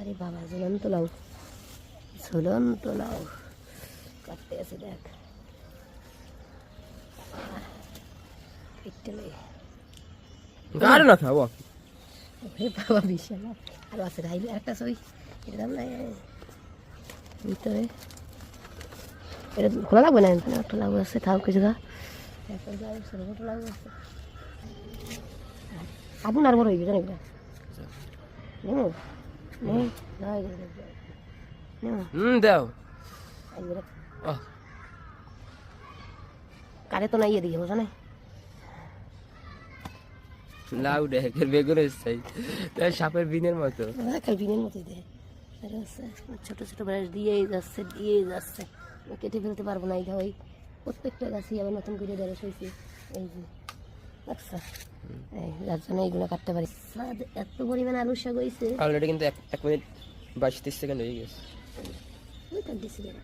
আরে বাবা ঝুলন্ত লাউ। ঝুলন্ত লাউ। কাটতে আছে দেখ। গাড়ি না খাব ওরে বাবা বিশাল আর আছে রাইলে একটা ছবি এটা দাম নাই। ভিতরে। এটা খোলা লাগবে না? একটা লাগু আছে থাও কিছু গা একটা যাই ছোট ছোট লাগু আছে। আগুন আর বড় হইবে জানি হুম দাও কারে তো নাই এদিকে বোঝা নাই লাউ ডেকের বেগুনের চাই তাই সাপের বিনের মতো কালবিনের মতোই দেয় আর ছোট ছোট ব্রাশ দিয়েই যাচ্ছে দিয়েই যাচ্ছে কেটে ফেলতে পারব না এই ওই প্রত্যেকটা গাছই আবার নতুন করে দেড় হয়েছে এই যে আচ্ছা এই যার জন্য এইগুলো কাটতে পারি স্যার এত পরিমাণে আলু শাক হয়েছে অলরেডি কিন্তু এক এক মিনিট বাইশ তিরিশ সেকেন্ড হয়ে গেছে ওই কাট দিছি কেন